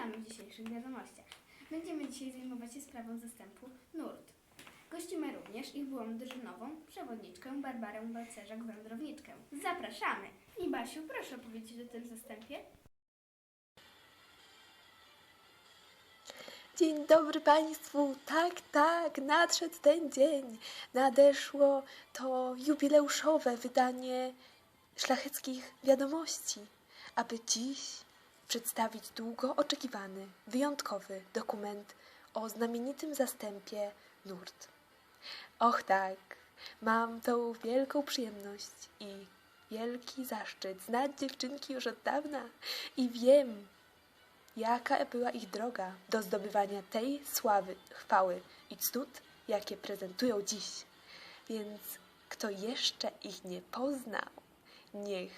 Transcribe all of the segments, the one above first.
witamy w dzisiejszych wiadomościach. Będziemy dzisiaj zajmować się sprawą zastępu nurt. Gościmy również ich byłą drużynową przewodniczkę Barbarę Balcerzak-Wędrowniczkę. Zapraszamy! I Basiu, proszę opowiedzieć o tym zastępie. Dzień dobry Państwu. Tak, tak, nadszedł ten dzień. Nadeszło to jubileuszowe wydanie szlacheckich wiadomości, aby dziś przedstawić długo oczekiwany, wyjątkowy dokument o znamienitym zastępie nurt. Och tak, mam tą wielką przyjemność i wielki zaszczyt znać dziewczynki już od dawna i wiem, jaka była ich droga do zdobywania tej sławy, chwały i cnót, jakie prezentują dziś. Więc kto jeszcze ich nie poznał, niech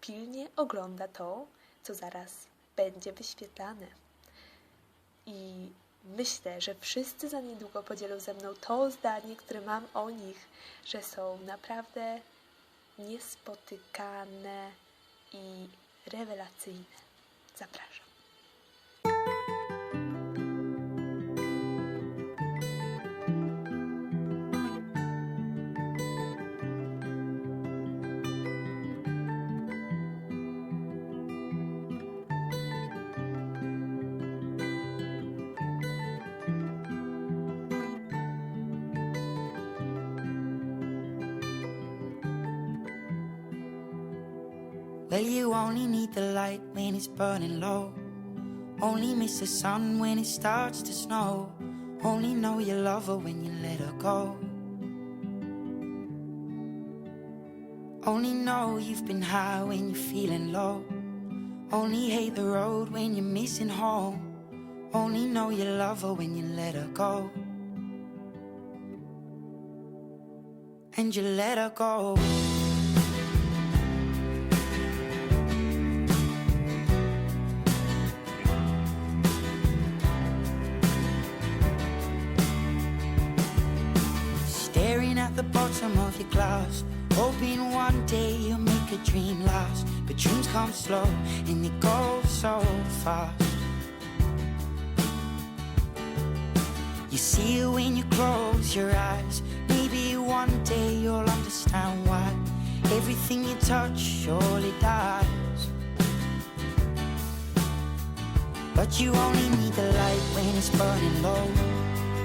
pilnie ogląda to, co zaraz będzie wyświetlane. I myślę, że wszyscy za niedługo podzielą ze mną to zdanie, które mam o nich, że są naprawdę niespotykane i rewelacyjne. Zapraszam. Well, you only need the light when it's burning low. Only miss the sun when it starts to snow. Only know you love her when you let her go. Only know you've been high when you're feeling low. Only hate the road when you're missing home. Only know you love her when you let her go. And you let her go. The bottom of your glass, hoping one day you'll make a dream last. But dreams come slow and they go so fast. You see it when you close your eyes. Maybe one day you'll understand why everything you touch surely dies. But you only need the light when it's burning low.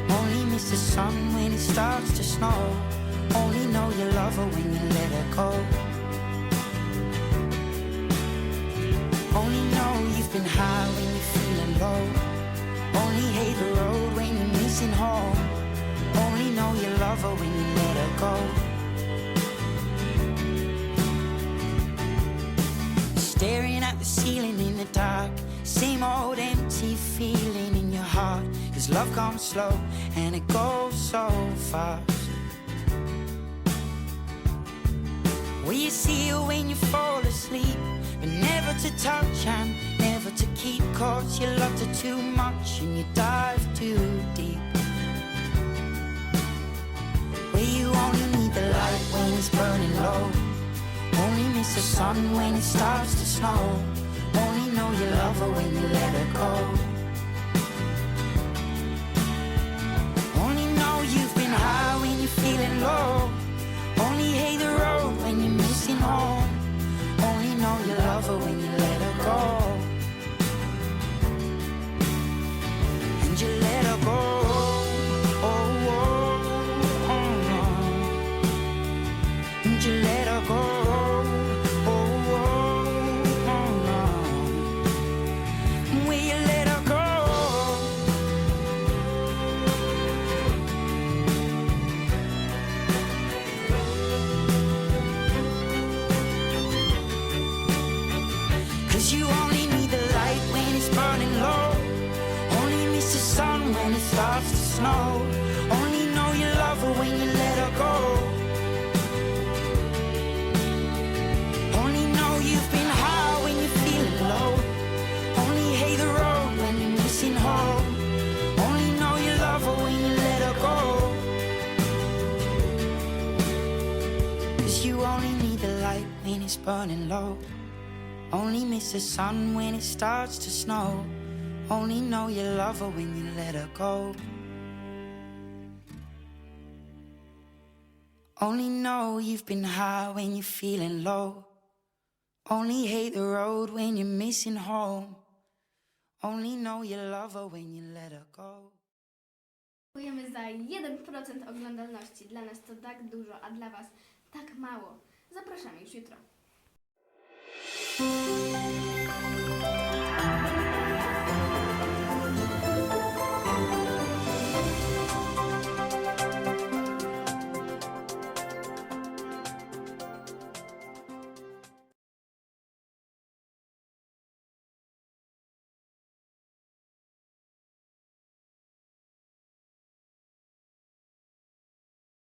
Only miss the sun when it starts to snow. Only know you love her when you let her go. Only know you've been high when you're feeling low. Only hate the road when you're missing home. Only know you love her when you let her go. Staring at the ceiling in the dark. Same old empty feeling in your heart. Cause love comes slow and it goes so fast. You see her when you fall asleep? But never to touch and never to keep. Cause you loved her too much and you dive too deep. Where you only need the light when it's burning low. Only miss the sun when it starts to snow. Only know you love her when you let her go. Love her when you let her go. Snow. Only know you love her when you let her go. Only know you've been high when you're feeling low. Only hate the road when you're missing home. Only know you love her when you let her go. Cause you only need the light when it's burning low. Only miss the sun when it starts to snow. Only know you love her when you let her go. Only know you've been high when you're feeling low. Only hate the road when you're missing home. Only know you love her when you let her go. Dziękujemy za 1% oglądalności. Dla nas to tak dużo, a dla Was tak mało. Zapraszamy już jutro.